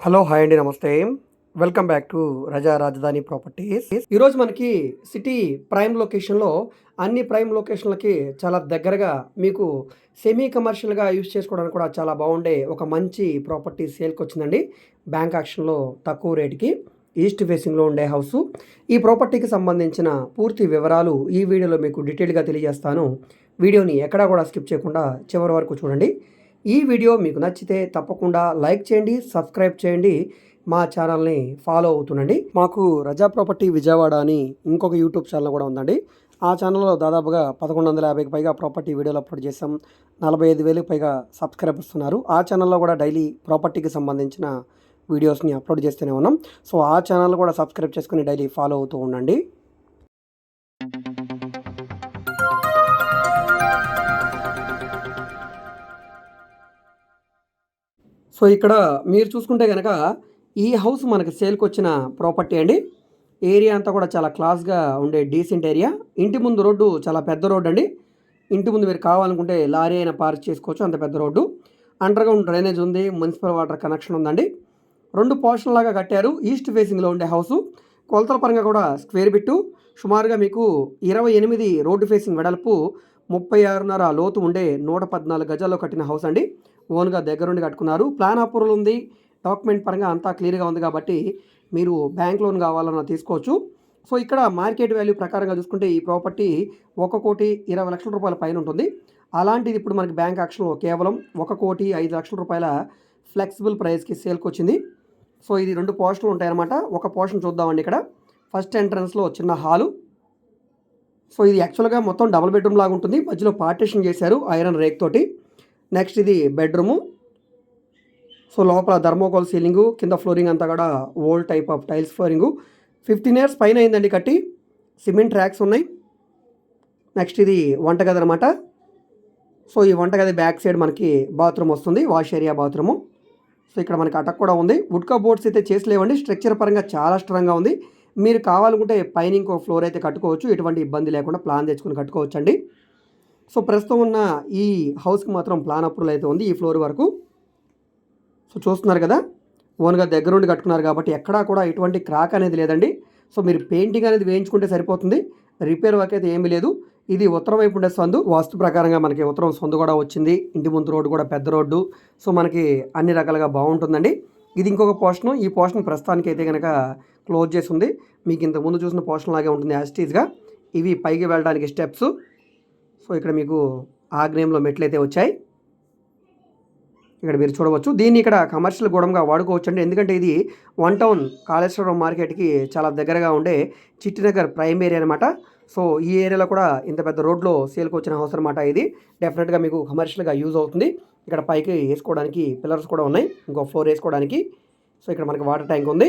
Hello hi అండి నమస్తే. Welcome back to రజా రాజధాని ప్రాపర్టీస్. ఈరోజు మనకి సిటీ ప్రైమ్ లొకేషన్లో అన్ని ప్రైమ్ లొకేషన్లకి చాలా దగ్గరగా మీకు సెమీ కమర్షియల్గా యూజ్ చేసుకోవడానికి కూడా చాలా బాగుండే ఒక మంచి ప్రాపర్టీ సేల్కి వచ్చిందండి. బ్యాంక్ యాక్షన్లో తక్కువ రేటుకి ఈస్ట్ ఫేసింగ్లో ఉండే హౌస్. ఈ ప్రాపర్టీకి సంబంధించిన పూర్తి వివరాలు ఈ వీడియోలో మీకు డీటెయిల్గా తెలియజేస్తాను. వీడియోని ఎక్కడా కూడా స్కిప్ చేయకుండా చివరి వరకు చూడండి. ఈ వీడియో మీకు నచ్చితే తప్పకుండా లైక్ చేయండి సబ్స్క్రైబ్ చేయండి మా ఛానల్ని ఫాలో అవుతుండండి. మాకు రజా ప్రాపర్టీ విజయవాడ అని ఇంకొక యూట్యూబ్ ఛానల్ కూడా ఉందండి. ఆ ఛానల్లో దాదాపుగా పదకొండు వందల యాభైకి పైగా ప్రాపర్టీ వీడియోలు అప్లోడ్ చేసాం నలభై ఐదు వేలకు పైగా సబ్స్క్రైబర్స్ ఉన్నారు. ఆ ఛానల్లో కూడా డైలీ ప్రాపర్టీకి సంబంధించిన వీడియోస్ని అప్లోడ్ చేస్తూనే ఉన్నాం. సో ఆ ఛానల్ కూడా సబ్స్క్రైబ్ చేసుకుని డైలీ ఫాలో అవుతూ ఉండండి. సో ఇక్కడ మీరు చూసుకుంటే కనుక ఈ హౌస్ మనకి సేల్కి వచ్చిన ప్రాపర్టీ అండి. ఏరియా అంతా కూడా చాలా క్లాస్గా ఉండే డీసెంట్ ఏరియా. ఇంటి ముందు రోడ్డు చాలా పెద్ద రోడ్డు అండి. ఇంటి ముందు మీరు కావాలనుకుంటే లారీ అయినా పార్క్ చేసుకోవచ్చు అంత పెద్ద రోడ్డు. అండర్గ్రౌండ్ డ్రైనేజ్ ఉంది మున్సిపల్ వాటర్ కనెక్షన్ ఉందండి. రెండు పోర్షన్ లాగా కట్టారు. ఈస్ట్ ఫేసింగ్లో ఉండే హౌసు కొలతల పరంగా కూడా స్క్వేర్ బిట్టు సుమారుగా మీకు ఇరవై ఎనిమిది రోడ్డు ఫేసింగ్ వెడల్పు ముప్పై ఆరున్నర లోతు ఉండే నూట పద్నాలుగు గజాల్లో కట్టిన హౌస్ అండి. ఓన్గా దగ్గరుండి కట్టుకున్నారు. ప్లాన్ అప్రూవల్ ఉంది. డాక్యుమెంట్ పరంగా అంతా క్లియర్గా ఉంది కాబట్టి మీరు బ్యాంక్ లోన్ కావాలన్నా తీసుకోవచ్చు. సో ఇక్కడ మార్కెట్ వాల్యూ ప్రకారంగా చూసుకుంటే ఈ ప్రాపర్టీ ఒక కోటి ఇరవై లక్షల రూపాయల పైన ఉంటుంది. అలాంటిది ఇప్పుడు మనకి బ్యాంక్ యాక్షన్లో కేవలం ఒక కోటి ఐదు లక్షల రూపాయల ఫ్లెక్సిబుల్ ప్రైస్కి సేల్కి వచ్చింది. సో ఇది రెండు పోర్షన్లు ఉంటాయన్నమాట. ఒక పోర్షన్ చూద్దామండి ఇక్కడ. ఫస్ట్ ఎంట్రన్స్లో చిన్న హాలు. సో ఇది యాక్చువల్గా మొత్తం డబుల్ బెడ్రూమ్ లాగా ఉంటుంది. మధ్యలో పార్టీషన్ చేశారు ఐరన్ రేక్ తోటి. నెక్స్ట్ ఇది బెడ్రూము. సో లోపల ధర్మోకోల్ సీలింగు కింద ఫ్లోరింగ్ అంతా కూడా old type of tiles flooring. Fifteen years పైన అయిందండి కట్టి. సిమెంట్ ట్రాక్స్ ఉన్నాయి. నెక్స్ట్ ఇది వంటగది అనమాట సో ఈ వంటగది బ్యాక్ సైడ్ మనకి బాత్రూమ్ వస్తుంది వాష్ ఏరియా బాత్రూము. సో ఇక్కడ మనకి అటక్ కూడా ఉంది. వుడ్కా బోర్డ్స్ అయితే చేసి లేవండి స్ట్రక్చర్ పరంగా చాలా స్ట్రాంగ్గా ఉంది. మీరు కావాలనుకుంటే పైన ఇంకో ఫ్లోర్ అయితే కట్టుకోవచ్చు. ఎటువంటి ఇబ్బంది లేకుండా ప్లాన్ తెచ్చుకుని కట్టుకోవచ్చు అండి సో ప్రస్తుతం ఉన్న ఈ హౌస్కి మాత్రం ప్లాన్ అప్రూవల్ అయితే ఉంది ఈ ఫ్లోర్ వరకు. సో చూస్తున్నారు కదా ఓన్గా దగ్గరుండి కట్టుకున్నారు కాబట్టి ఎక్కడా కూడా ఎటువంటి క్రాక్ అనేది లేదండి. సో మీరు పెయింటింగ్ అనేది వేయించుకుంటే సరిపోతుంది రిపేర్ వర్క్ అయితే ఏమీ లేదు. ఇది ఉత్తరం వైపు ఉండే సందు వాస్తు ప్రకారంగా మనకి ఉత్తరం సందు కూడా వచ్చింది. ఇంటి ముందు రోడ్డు కూడా పెద్ద రోడ్డు. సో మనకి అన్ని రకాలుగా బాగుంటుందండి. ఇది ఇంకొక పోర్షన్ ఈ పోర్షన్ ప్రస్తుతానికి అయితే కనుక క్లోజ్ చేసి ఉంది. మీకు ఇంతకు ముందు చూసిన పోర్షన్ లాగే ఉంటుంది యాస్టీజ్గా ఇవి పైకి వెళ్ళడానికి స్టెప్స్. సో ఇక్కడ మీకు ఆగ్నేయంలో మెట్లు అయితే వచ్చాయి. ఇక్కడ మీరు చూడవచ్చు. దీన్ని ఇక్కడ కమర్షియల్ గూడంగా వాడుకోవచ్చు అండి ఎందుకంటే ఇది వన్ టౌన్ కాళేశ్వరం మార్కెట్కి చాలా దగ్గరగా ఉండే చిట్టినగర్ ప్రైమ్ ఏరియా అనమాట సో ఈ ఏరియాలో కూడా ఇంత పెద్ద రోడ్లో సేల్కి వచ్చిన హౌస్ అనమాట ఇది. డెఫినెట్గా మీకు కమర్షియల్గా యూజ్ అవుతుంది. ఇక్కడ పైకి వేసుకోవడానికి పిల్లర్స్ కూడా ఉన్నాయి. ఇంకో ఫ్లోర్ వేసుకోవడానికి. సో ఇక్కడ మనకి వాటర్ ట్యాంక్ ఉంది.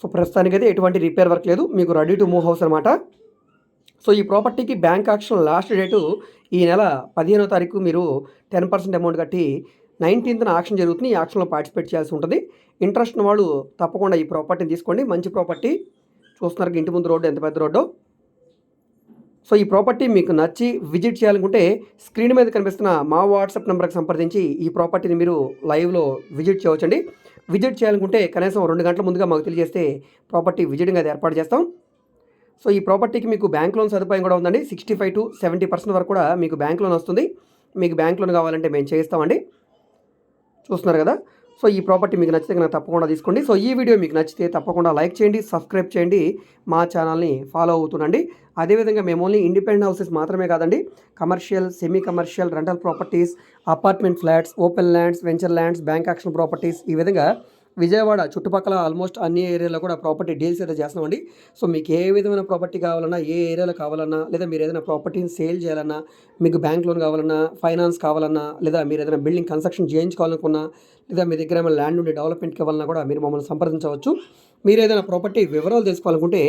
సో ప్రస్తుతానికైతే ఎటువంటి రిపేర్ వర్క్ లేదు. మీకు రెడీ టు మూవ్ హౌస్ అనమాట సో ఈ ప్రాపర్టీకి బ్యాంక్ ఆక్షన్ లాస్ట్ డేటు ఈ నెల పదిహేనో తారీఖు మీరు టెన్ పర్సెంట్ అమౌంట్ కట్టి నైన్టీన్త్న ఆక్షన్ జరుగుతుంది. ఈ ఆక్షన్లో పార్టిసిపేట్ చేయాల్సి ఉంటుంది. ఇంట్రెస్ట్ వాళ్ళు తప్పకుండా ఈ ప్రాపర్టీని తీసుకోండి. మంచి ప్రాపర్టీ. చూస్తున్నారు ఇంటి ముందు రోడ్డు ఎంత పెద్ద రోడ్డు. సో ఈ ప్రాపర్టీ మీకు నచ్చి విజిట్ చేయాలనుకుంటే స్క్రీన్ మీద కనిపిస్తున్న మా వాట్సాప్ నెంబర్కి సంప్రదించి ఈ ప్రాపర్టీని మీరు లైవ్లో విజిట్ చేయవచ్చండి. విజిట్ చేయాలనుకుంటే కనీసం రెండు గంటల ముందుగా మాకు తెలియజేస్తే ప్రాపర్టీ విజిటింగ్ అది ఏర్పాటు చేస్తాం. సో ఈ ప్రాపర్టీకి మీకు బ్యాంక్ లోన్ సదుపాయం కూడా ఉందండి. Sixty five to seventy percent వరకు కూడా మీకు బ్యాంక్ లోన్ వస్తుంది. మీకు బ్యాంక్ లోన్ కావాలంటే మేము చేయిస్తామండి. చూస్తున్నారు కదా? సో ఈ ప్రాపర్టీ మీకు నచ్చితే కనుక తప్పకుండా తీసుకోండి. సో ఈ వీడియో మీకు నచ్చితే తప్పకుండా లైక్ చేయండి సబ్స్క్రైబ్ చేయండి. మా ఛానల్ని ఫాలో అవుతుండండి. అదేవిధంగా మేము ఓన్లీ ఇండిపెండెంట్ హౌసెస్ మాత్రమే కాదండి. Commercial semi commercial rental properties apartment flats open lands venture lands bank auction properties ఈ విధంగా విజయవాడ చుట్టుపక్కల ఆల్మోస్ట్ అన్ని ఏరియాలో కూడా ప్రాపర్టీ డీల్స్ అయితే చేస్తామండి సో మీకు ఏ విధమైన ప్రాపర్టీ కావాలన్నా ఏ ఏరియాలో కావాలన్నా లేదా మీరు ఏదైనా ప్రాపర్టీని సేల్ చేయాలన్నా మీకు బ్యాంక్ లోన్ కావాలన్నా ఫైనాన్స్ కావాలన్నా లేదా మీరు ఏదైనా బిల్డింగ్ కన్స్ట్రక్షన్ చేయించుకోవాలనుకున్నా లేదా మీ దగ్గర ఏమైనా ల్యాండ్ ఉండి డెవలప్మెంట్కి ఇవ్వాలన్నా కూడా మీరు మమ్మల్ని సంప్రదించవచ్చు. మీరు ఏదైనా ప్రాపర్టీ వివరాలు తెలుసుకోవాలనుకుంటే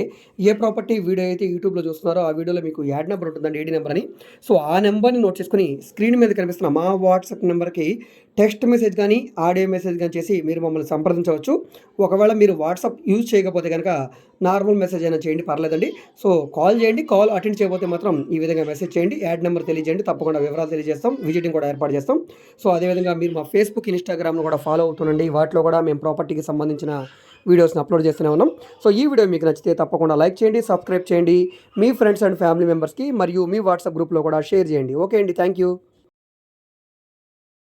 ఏ ప్రాపర్టీ వీడియో అయితే యూట్యూబ్లో చూస్తున్నారో ఆ వీడియోలో మీకు యాడ్ నెంబర్ ఉంటుందండి ఏడీ నెంబర్ అని. సో ఆ నెంబర్ని నోట్ చేసుకుని స్క్రీన్ మీద కనిపిస్తున్న మా వాట్సాప్ నెంబర్కి టెక్స్ట్ మెసేజ్ కానీ ఆడియో మెసేజ్ కానీ చేసి మీరు మమ్మల్ని సంప్రదించవచ్చు. ఒకవేళ మీరు వాట్సాప్ యూజ్ చేయకపోతే కనుక నార్మల్ మెసేజ్ అయినా చేయండి పర్లేదండి. సో కాల్ చేయండి కాల్ అటెండ్ చేయకపోతే మాత్రం ఈ విధంగా మెసేజ్ చేయండి యాడ్ నెంబర్ తెలియజేయండి తప్పకుండా వివరాలు తెలియజేస్తాం విజిటింగ్ కూడా ఏర్పాటు చేస్తాం. సో అదేవిధంగా మీరు మా ఫేస్బుక్ ఇన్స్టాగ్రామ్లో కూడా కూడా ఫాలో అవుతుండండి. వాటిలో కూడా మేము ప్రాపర్టీకి సంబంధించిన వీడియోస్ని అప్లోడ్ చేస్తూనే ఉన్నాం. సో ఈ వీడియో మీకు నచ్చితే తప్పకుండా లైక్ చేయండి సబ్స్క్రైబ్ చేయండి. మీ ఫ్రెండ్స్ అండ్ ఫ్యామిలీ మెంబర్స్కి మరియు మీ వాట్సాప్ గ్రూప్లో కూడా షేర్ చేయండి. ఓకే అండి థ్యాంక్ యూ.